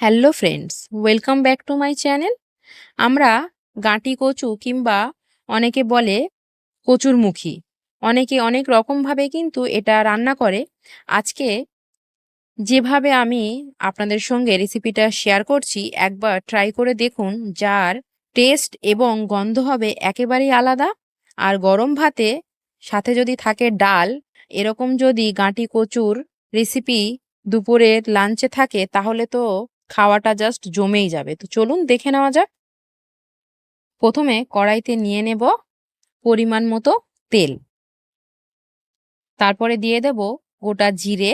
Hello friends welcome back to my channel আমরা গাঁটি কচু কিংবা অনেকে বলে কচুরমুখী। অনেকে অনেক রকমভাবে কিন্তু এটা রান্না করে। আজকে যেভাবে আমি আপনাদের সঙ্গে রেসিপিটা শেয়ার করছি, একবার ট্রাই করে দেখুন, যার টেস্ট এবং গন্ধ হবে একেবারেই আলাদা। আর গরম ভাতে সাথে যদি থাকে ডাল, এরকম যদি গাঁটি কচুর রেসিপি দুপুরের লাঞ্চে থাকে, তাহলে তো খাওয়াটা জাস্ট জমেই যাবে। তো চলুন দেখে নেওয়া যাক। প্রথমে কড়াইতে নিয়ে নেব পরিমাণ মতো তেল। তারপরে দিয়ে দেব গোটা জিরে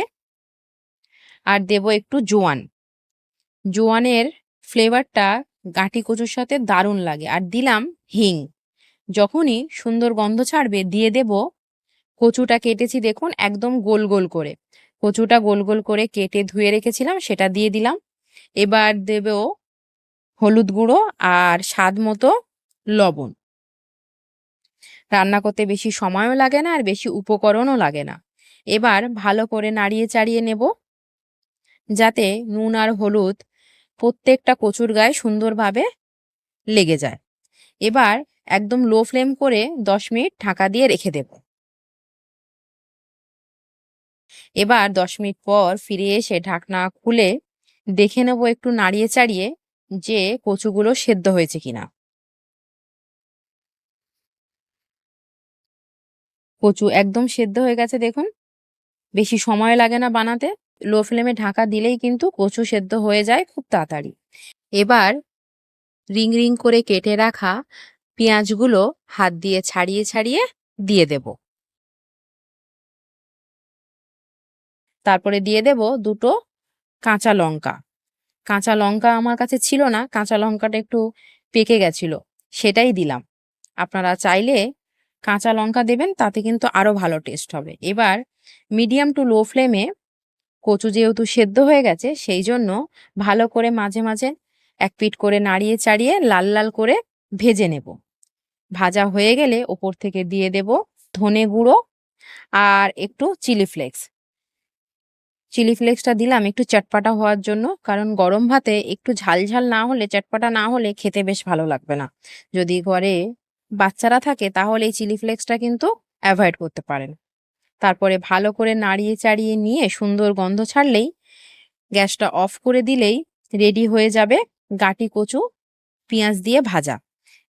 আর দেব একটু জোয়ান। জোয়ানের ফ্লেভারটা গাঁটি কচুর সাথে দারুণ লাগে। আর দিলাম হিং। যখনই সুন্দর গন্ধ ছাড়বে, দিয়ে দেব কচুটা কেটেছি দেখুন, একদম গোল গোল করে। কচুটা গোল গোল করে কেটে ধুয়ে রেখেছিলাম, সেটা দিয়ে দিলাম। এবার দেব হলুদ গুঁড়ো আর স্বাদ মতো লবণ। রান্না করতে বেশি সময়ও লাগে না আর বেশি উপকরণও লাগে না। এবার ভালো করে নাড়িয়ে চাড়িয়ে নেব, যাতে নুন আর হলুদ প্রত্যেকটা কচুর গায়ে সুন্দরভাবে লেগে যায়। এবার একদম লো ফ্লেম করে দশ মিনিট ঢাকা দিয়ে রেখে দেব। এবার দশ মিনিট পর ফিরে এসে ঢাকনা খুলে দেখে নেব একটু নাড়িয়ে চাড়িয়ে যে কচুগুলো সেদ্ধ হয়েছে কিনা। কচু একদম সেদ্ধ হয়ে গেছে দেখুন। বেশি সময় লাগে না বানাতে। লো ফ্লেমে ঢাকা দিলেই কিন্তু কচু সেদ্ধ হয়ে যায় খুব তাড়াতাড়ি। এবার রিং রিং করে কেটে রাখা পেঁয়াজগুলো হাত দিয়ে ছাড়িয়ে ছাড়িয়ে দিয়ে দেব। তারপরে দিয়ে দেব দুটো কাঁচা লঙ্কা। কাঁচা লঙ্কা আমার কাছে ছিল না, কাঁচা লঙ্কাটা একটু পেকে গেছিল, সেটাই দিলাম। আপনারা চাইলে কাঁচা লঙ্কা দেবেন, তাতে কিন্তু আরও ভালো টেস্ট হবে। এবার মিডিয়াম টু লো ফ্লেমে কচু যেহেতু সেদ্ধ হয়ে গেছে, সেই জন্য ভালো করে মাঝে মাঝে এক পিট করে নাড়িয়ে চাড়িয়ে লাল লাল করে ভেজে নেব। ভাজা হয়ে গেলে ওপর থেকে দিয়ে দেব ধনে গুঁড়ো আর একটু চিলি ফ্লেক্স চিলি ফ্লেক্সটা দিলাম একটু চটপাটা হওয়ার জন্য, কারণ গরম ভাতে একটু ঝাল ঝাল না হলে, চটপাটা না হলে খেতে বেশ ভালো লাগবে না। যদি ঘরে বাচ্চারা থাকে, তাহলে এই চিলি ফ্লেক্সটা কিন্তু অ্যাভয়েড করতে পারেন। তারপরে ভালো করে নাড়িয়ে চাড়িয়ে নিয়ে সুন্দর গন্ধ ছাড়লেই, গ্যাসটা অফ করে দিলেই রেডি হয়ে যাবে গাটি কচু পেঁয়াজ দিয়ে ভাজা,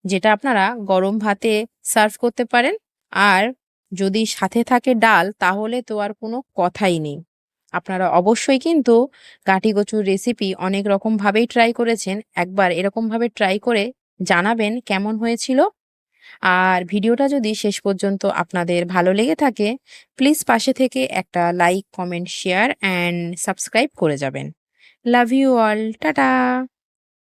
যেটা আপনারা গরম ভাতে সার্ভ করতে পারেন। আর যদি সাথে থাকে ডাল, তাহলে তো আর কোনো কথাই নেই। আপনারা অবশ্যই কিন্তু গাঁটি কচুর রেসিপি অনেক রকমভাবেই ট্রাই করেছেন। একবার এরকমভাবে ট্রাই করে জানাবেন কেমন হয়েছিল। আর ভিডিওটা যদি শেষ পর্যন্ত আপনাদের ভালো লেগে থাকে প্লিজ পাশে থেকে একটা like comment share and subscribe করে যাবেন। Love you all tata!